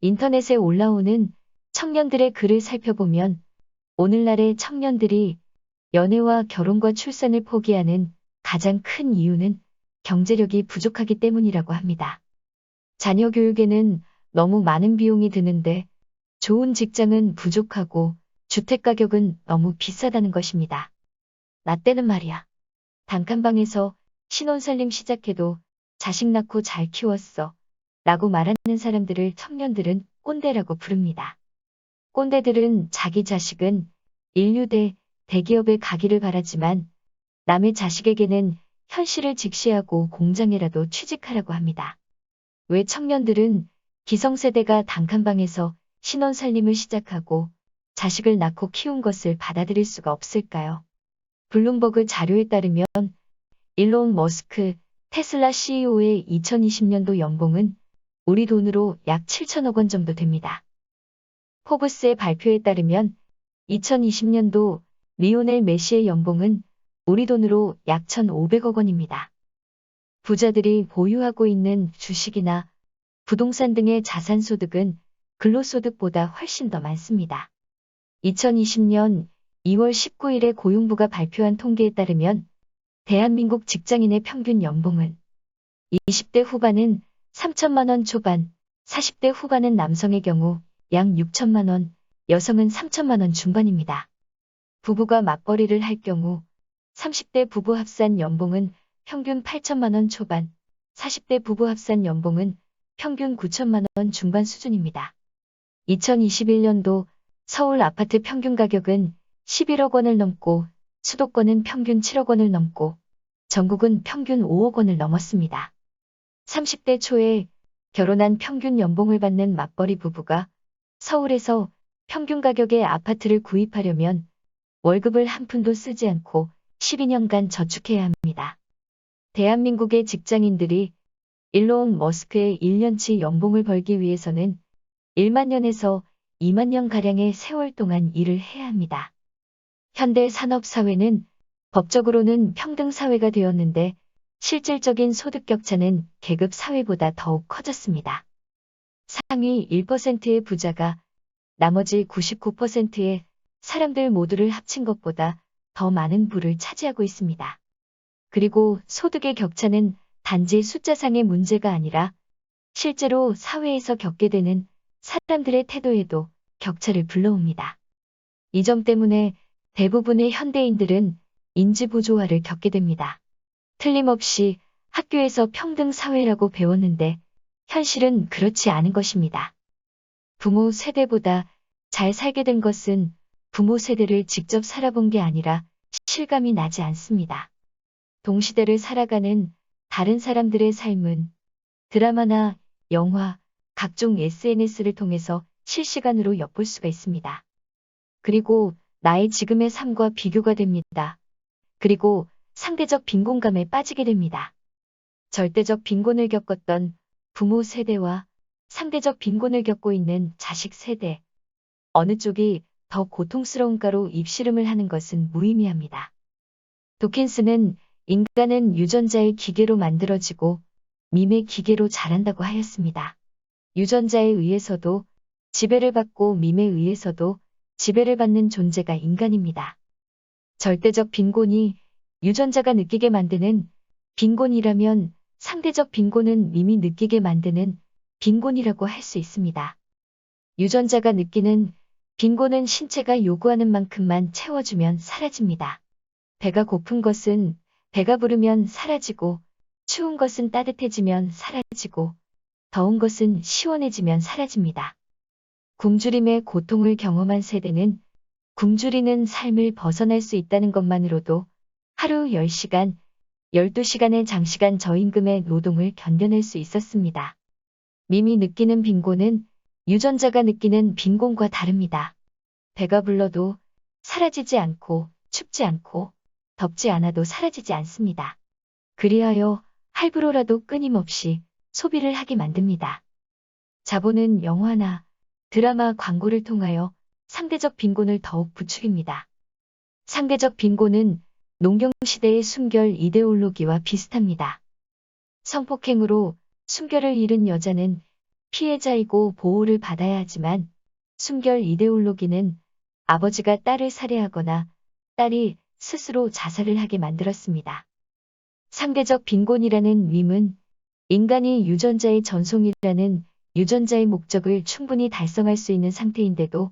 인터넷에 올라오는 청년들의 글을 살펴보면 오늘날의 청년들이 연애와 결혼과 출산을 포기하는 가장 큰 이유는 경제력이 부족하기 때문이라고 합니다. 자녀 교육에는 너무 많은 비용이 드는데 좋은 직장은 부족하고 주택 가격은 너무 비싸다는 것입니다. 나 때는 말이야. 단칸방에서 신혼살림 시작해도 자식 낳고 잘 키웠어. 라고 말하는 사람들을 청년들은 꼰대라고 부릅니다. 꼰대들은 자기 자식은 인류대 대기업에 가기를 바라지만 남의 자식에게는 현실을 직시하고 공장에라도 취직하라고 합니다. 왜 청년들은 기성세대가 단칸방에서 신혼살림을 시작하고 자식을 낳고 키운 것을 받아들일 수가 없을까요? 블룸버그 자료에 따르면 일론 머스크 테슬라 CEO의 2020년도 연봉은 우리 돈으로 약 7천억 원 정도 됩니다. 포브스의 발표에 따르면 2020년도 리오넬 메시의 연봉은 우리 돈으로 약 1,500억 원입니다. 부자들이 보유하고 있는 주식이나 부동산 등의 자산 소득은 근로소득보다 훨씬 더 많습니다. 2020년 2월 19일에 고용부가 발표한 통계에 따르면 대한민국 직장인의 평균 연봉은 20대 후반은 3천만 원 초반, 40대 후반은 남성의 경우 약 6천만 원, 여성은 3천만 원 중반입니다. 부부가 맞벌이를 할 경우 30대 부부 합산 연봉은 평균 8천만 원 초반, 40대 부부 합산 연봉은 평균 9천만 원 중반 수준입니다. 2021년도 서울 아파트 평균 가격은 11억 원을 넘고 수도권은 평균 7억 원을 넘고 전국은 평균 5억 원을 넘었습니다. 30대 초에 결혼한 평균 연봉을 받는 맞벌이 부부가 서울에서 평균 가격의 아파트를 구입하려면 월급을 한 푼도 쓰지 않고 12년간 저축해야 합니다. 대한민국의 직장인들이 일론 머스크의 1년치 연봉을 벌기 위해서는 1만 년에서 2만 년가량의 세월 동안 일을 해야 합니다. 현대 산업사회는 법적으로는 평등사회가 되었는데 실질적인 소득 격차는 계급 사회보다 더욱 커졌습니다. 상위 1%의 부자가 나머지 99%의 사람들 모두를 합친 것보다 더 많은 부를 차지하고 있습니다. 그리고 소득의 격차는 단지 숫자상의 문제가 아니라 실제로 사회에서 겪게 되는 사람들의 태도에도 격차를 불러옵니다. 이 점 때문에 대부분의 현대인들은 인지부조화를 겪게 됩니다. 틀림없이 학교에서 평등 사회라고 배웠는데 현실은 그렇지 않은 것입니다. 부모 세대보다 잘 살게 된 것은 부모 세대를 직접 살아본 게 아니라 실감이 나지 않습니다. 동시대를 살아가는 다른 사람들의 삶은 드라마나 영화, 각종 SNS를 통해서 실시간으로 엿볼 수가 있습니다. 그리고 나의 지금의 삶과 비교가 됩니다. 그리고 상대적 빈곤감에 빠지게 됩니다. 절대적 빈곤을 겪었던 부모 세대와 상대적 빈곤을 겪고 있는 자식 세대. 어느 쪽이 더 고통스러운가로 입씨름을 하는 것은 무의미합니다. 도킨스는 인간은 유전자의 기계로 만들어지고 밈의 기계로 자란다고 하였습니다. 유전자에 의해서도 지배를 받고 밈에 의해서도 지배를 받는 존재가 인간입니다. 절대적 빈곤이 유전자가 느끼게 만드는 빈곤이라면 상대적 빈곤은 밈이 느끼게 만드는 빈곤이라고 할 수 있습니다. 유전자가 느끼는 빈곤은 신체가 요구하는 만큼만 채워주면 사라집니다. 배가 고픈 것은 배가 부르면 사라지고 추운 것은 따뜻해지면 사라지고 더운 것은 시원해지면 사라집니다. 굶주림의 고통을 경험한 세대는 굶주리는 삶을 벗어날 수 있다는 것만으로도 하루 10시간, 12시간의 장시간 저임금의 노동을 견뎌낼 수 있었습니다. 밈이 느끼는 빈곤은 유전자가 느끼는 빈곤과 다릅니다. 배가 불러도 사라지지 않고 춥지 않고 덥지 않아도 사라지지 않습니다. 그리하여 할부로라도 끊임없이 소비를 하게 만듭니다. 자본은 영화나 드라마 광고를 통하여 상대적 빈곤을 더욱 부추깁니다. 상대적 빈곤은 농경시대의 순결 이데올로기와 비슷합니다. 성폭행으로 순결을 잃은 여자는 피해자이고 보호를 받아야 하지만 순결 이데올로기는 아버지가 딸을 살해하거나 딸이 스스로 자살을 하게 만들었습니다. 상대적 빈곤이라는 밈은 인간이 유전자의 전송이라는 유전자의 목적을 충분히 달성할 수 있는 상태인데도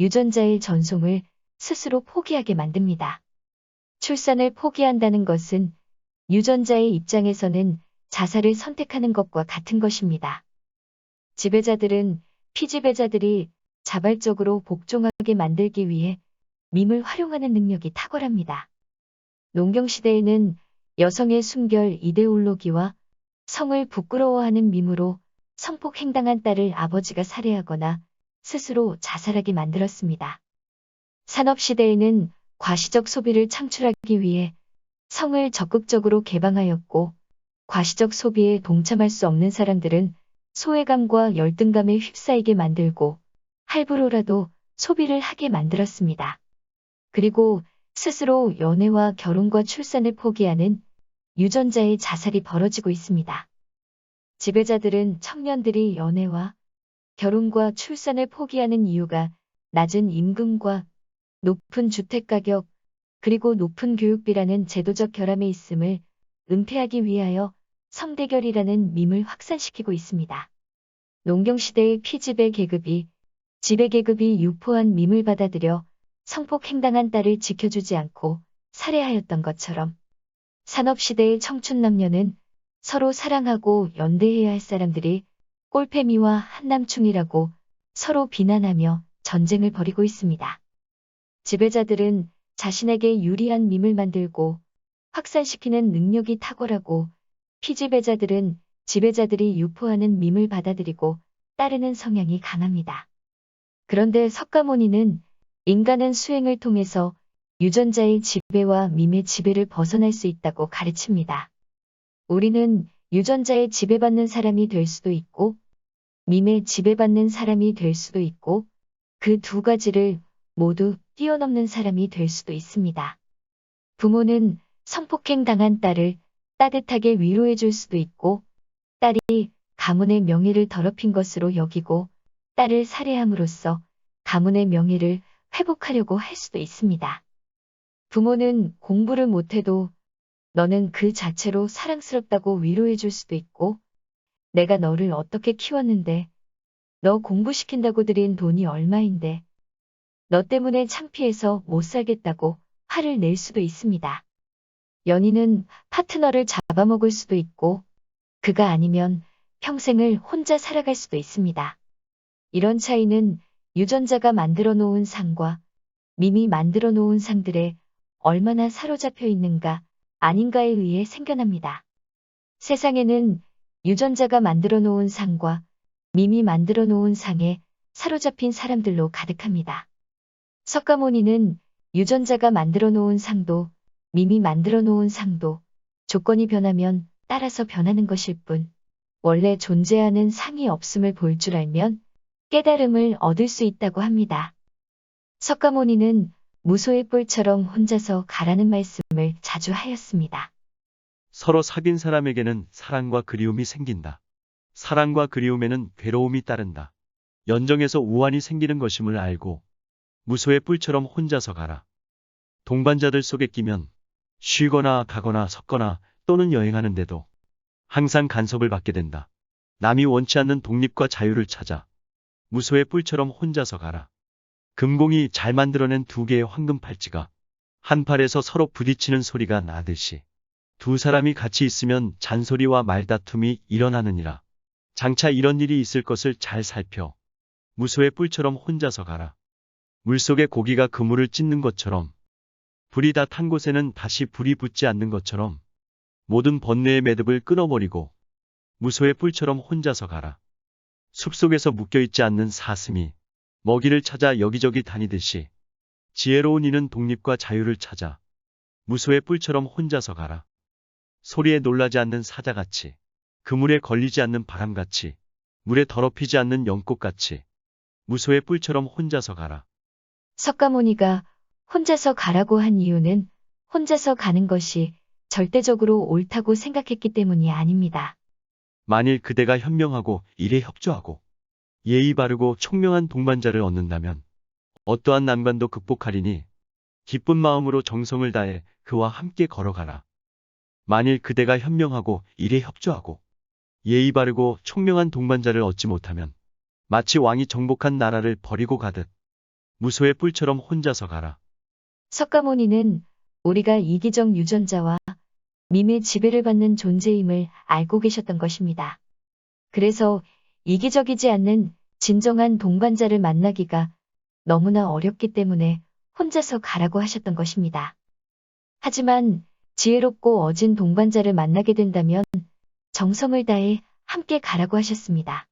유전자의 전송을 스스로 포기하게 만듭니다. 출산을 포기한다는 것은 유전자의 입장에서는 자살을 선택하는 것과 같은 것입니다. 지배자들은 피지배자들이 자발적으로 복종하게 만들기 위해 밈을 활용하는 능력이 탁월합니다. 농경시대에는 여성의 순결 이데올로기와 성을 부끄러워하는 밈으로 성폭행당한 딸을 아버지가 살해하거나 스스로 자살하게 만들었습니다. 산업시대에는 과시적 소비를 창출하기 위해 성을 적극적으로 개방하였고 과시적 소비에 동참할 수 없는 사람들은 소외감과 열등감에 휩싸이게 만들고 할부로라도 소비를 하게 만들었습니다. 그리고 스스로 연애와 결혼과 출산을 포기하는 유전자의 자살이 벌어지고 있습니다. 지배자들은 청년들이 연애와 결혼과 출산을 포기하는 이유가 낮은 임금과 높은 주택가격 그리고 높은 교육비라는 제도적 결함에 있음을 은폐하기 위하여 성대결이라는 밈을 확산시키고 있습니다. 농경시대의 피지배 계급이 지배 계급이 유포한 밈을 받아들여 성폭 행당한 딸을 지켜주지 않고 살해하였던 것처럼 산업시대의 청춘 남녀는 서로 사랑하고 연대해야 할 사람들이 꼴패미와 한남충이라고 서로 비난하며 전쟁을 벌이고 있습니다. 지배자들은 자신에게 유리한 밈을 만들고 확산시키는 능력이 탁월하고 피지배자들은 지배자들이 유포하는 밈을 받아들이고 따르는 성향이 강합니다. 그런데 석가모니는 인간은 수행을 통해서 유전자의 지배와 밈의 지배를 벗어날 수 있다고 가르칩니다. 우리는 유전자의 지배받는 사람이 될 수도 있고 밈의 지배받는 사람이 될 수도 있고 그 두 가지를 모두 뛰어넘는 사람이 될 수도 있습니다. 부모는 성폭행 당한 딸을 따뜻하게 위로해 줄 수도 있고 딸이 가문의 명예를 더럽힌 것으로 여기고 딸을 살해함으로써 가문의 명예를 회복하려고 할 수도 있습니다. 부모는 공부를 못해도 너는 그 자체로 사랑스럽다고 위로해 줄 수도 있고 내가 너를 어떻게 키웠는데 너 공부시킨다고 들인 돈이 얼마인데 너 때문에 창피해서 못 살겠다고 화를 낼 수도 있습니다. 연인은 파트너를 잡아먹을 수도 있고 그가 아니면 평생을 혼자 살아갈 수도 있습니다. 이런 차이는 유전자가 만들어 놓은 상과 밈이 만들어 놓은 상들에 얼마나 사로잡혀 있는가 아닌가에 의해 생겨납니다. 세상에는 유전자가 만들어 놓은 상과 밈이 만들어 놓은 상에 사로잡힌 사람들로 가득합니다. 석가모니는 유전자가 만들어 놓은 상도 밈이 만들어 놓은 상도 조건이 변하면 따라서 변하는 것일 뿐 원래 존재하는 상이 없음을 볼 줄 알면 깨달음을 얻을 수 있다고 합니다. 석가모니는 무소의 뿔처럼 혼자서 가라는 말씀을 자주 하였습니다. 서로 사귄 사람에게는 사랑과 그리움이 생긴다. 사랑과 그리움에는 괴로움이 따른다. 연정에서 우환이 생기는 것임을 알고 무소의 뿔처럼 혼자서 가라. 동반자들 속에 끼면 쉬거나 가거나 섰거나 또는 여행하는데도 항상 간섭을 받게 된다. 남이 원치 않는 독립과 자유를 찾아 무소의 뿔처럼 혼자서 가라. 금공이 잘 만들어낸 두 개의 황금 팔찌가 한 팔에서 서로 부딪히는 소리가 나듯이 두 사람이 같이 있으면 잔소리와 말다툼이 일어나느니라. 장차 이런 일이 있을 것을 잘 살펴 무소의 뿔처럼 혼자서 가라. 물속에 고기가 그물을 찢는 것처럼 불이 다 탄 곳에는 다시 불이 붙지 않는 것처럼 모든 번뇌의 매듭을 끊어버리고 무소의 뿔처럼 혼자서 가라. 숲속에서 묶여있지 않는 사슴이 먹이를 찾아 여기저기 다니듯이 지혜로운 이는 독립과 자유를 찾아 무소의 뿔처럼 혼자서 가라. 소리에 놀라지 않는 사자같이 그물에 걸리지 않는 바람같이 물에 더럽히지 않는 연꽃같이 무소의 뿔처럼 혼자서 가라. 석가모니가 혼자서 가라고 한 이유는 혼자서 가는 것이 절대적으로 옳다고 생각했기 때문이 아닙니다. 만일 그대가 현명하고 일에 협조하고 예의 바르고 총명한 동반자를 얻는다면 어떠한 난관도 극복하리니 기쁜 마음으로 정성을 다해 그와 함께 걸어가라. 만일 그대가 현명하고 일에 협조하고 예의 바르고 총명한 동반자를 얻지 못하면 마치 왕이 정복한 나라를 버리고 가듯 무소의 뿔처럼 혼자서 가라. 석가모니는 우리가 이기적 유전자와 밈의 지배를 받는 존재임을 알고 계셨던 것입니다. 그래서 이기적이지 않는 진정한 동반자를 만나기가 너무나 어렵기 때문에 혼자서 가라고 하셨던 것입니다. 하지만 지혜롭고 어진 동반자를 만나게 된다면 정성을 다해 함께 가라고 하셨습니다.